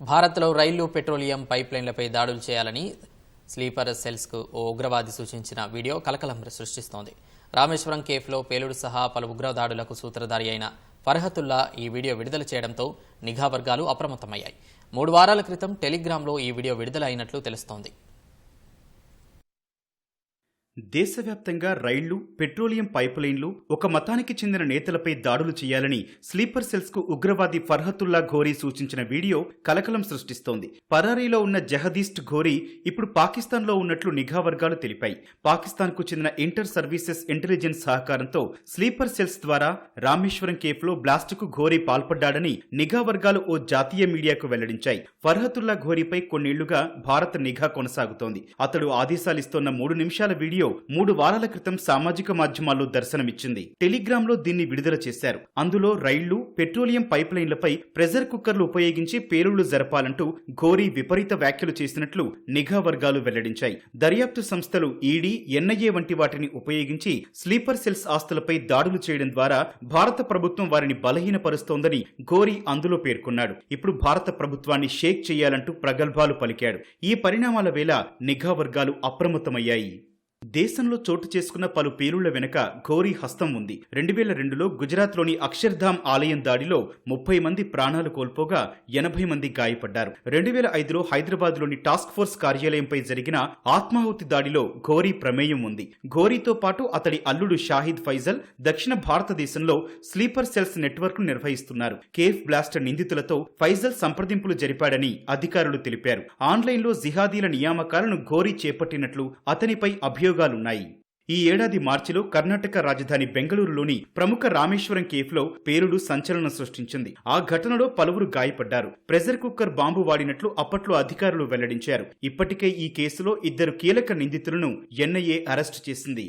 భారత్లో రైళ్ళు పెట్రోలియం పైప్లైన్లపై దాడులు చేయాలని స్లీపర్ సెల్స్కు ఓ ఉగ్రవాది సూచించిన వీడియో కలకలం సృష్టిస్తోంది. రామేశ్వరం కేఫ్లో పేలుడు సహా పలు ఉగ్రదాడులకు సూత్రధారి అయిన ఫర్హతుల్లా ఈ వీడియో విడుదల చేయడంతో నిఘా వర్గాలు అప్రమత్తమయ్యాయి. మూడు వారాల క్రితం టెలిగ్రామ్లో ఈ వీడియో విడుదల అయినట్లు తెలుస్తోంది. దేశవ్యాప్తంగా రైళ్ళు పెట్రోలియం పైపులైన్లు ఒక మతానికి చెందిన నేతలపై దాడులు చేయాలని స్లీపర్ సెల్స్కు ఉగ్రవాది ఫర్హతుల్లా ఘోరీ సూచించిన వీడియో కలకలం సృష్టిస్తోంది. పరారీలో ఉన్న జహదీస్ట్ ఘోరీ ఇప్పుడు పాకిస్తాన్లో ఉన్నట్లు నిఘా వర్గాలు తెలిపాయి. పాకిస్తాన్కు చెందిన ఇంటర్ సర్వీసెస్ ఇంటెలిజెన్స్ సహకారంతో స్లీపర్ సెల్స్ ద్వారా రామేశ్వరం కేఫ్లో బ్లాస్టుకు ఘోరీ పాల్పడ్డాడని నిఘా వర్గాలు ఓ జాతీయ మీడియాకు వెల్లడించాయి. ఫర్హతుల్లా ఘోరీపై కొన్నేళ్ళుగా భారత్ నిఘా కొనసాగుతోంది. అతడు ఆదేశాలిస్తోన్న మూడు నిమిషాల వీడియో మూడు వారాల క్రితం సామాజిక మాధ్యమాల్లో దర్శనమిచ్చింది. టెలిగ్రామ్లో దీన్ని విడుదల చేశారు. అందులో రైళ్ళు పెట్రోలియం పైప్లైన్లపై ప్రెజర్ కుక్కర్లు ఉపయోగించి పేలుళ్ళు జరపాలంటూ ఘోరీ విపరీత వ్యాఖ్యలు చేసినట్లు నిఘా వర్గాలు వెల్లడించాయి. దర్యాప్తు సంస్థలు ఈడీ ఎన్ఐఏ వంటి వాటిని ఉపయోగించి స్లీపర్ సెల్స్ ఆస్తులపై దాడులు చేయడం ద్వారా భారత ప్రభుత్వం వారిని బలహీనపరుస్తోందని ఘోరీ అందులో పేర్కొన్నాడు. ఇప్పుడు భారత ప్రభుత్వాన్ని షేక్ చేయాలంటూ ప్రగల్భాలు పలికాడు. ఈ పరిణామాల వేళ నిఘా వర్గాలు అప్రమత్తమయ్యాయి. దేశంలో చోటు చేసుకున్న పలు పేలుళ్ళ వెనుక ఘోరీ హస్తం ఉంది. రెండు వేల రెండులో గుజరాత్లోని అక్షర్ధామ్ ఆలయం దాడిలో ముప్పై మంది ప్రాణాలు కోల్పోగా ఎనభై మంది గాయపడ్డారు. రెండు వేల ఐదులో హైదరాబాద్లోని టాస్క్ ఫోర్స్ కార్యాలయంపై జరిగిన ఆత్మాహుతి దాడిలో ఘోరీ ప్రమేయం ఉంది. ఘోరీతో పాటు అతడి అల్లుడు షాహిద్ ఫైజల్ దక్షిణ భారతదేశంలో స్లీపర్ సెల్స్ నెట్వర్క్ను నిర్వహిస్తున్నారు. కేఫ్ బ్లాస్టర్ నిందితులతో ఫైజల్ సంప్రదింపులు జరిపాడని అధికారులు తెలిపారు. ఆన్లైన్లో జిహాదీల నియామకాలను ఘోరీ చేపట్టినట్లు అతనిపై అభియోగాలున్నాయి ఈ ఏడాది మార్చిలో కర్ణాటక రాజధాని బెంగళూరులోని ప్రముఖ రామేశ్వరం కేఫ్లో పేలుడు సంచలనం సృష్టించింది. ఆ ఘటనలో పలువురు గాయపడ్డారు. ప్రెజర్ కుక్కర్ బాంబు వాడినట్లు అప్పట్లో అధికారులు వెల్లడించారు. ఇప్పటికే ఈ కేసులో ఇద్దరు కీలక నిందితులను ఎన్ఐఏ అరెస్టు చేసింది.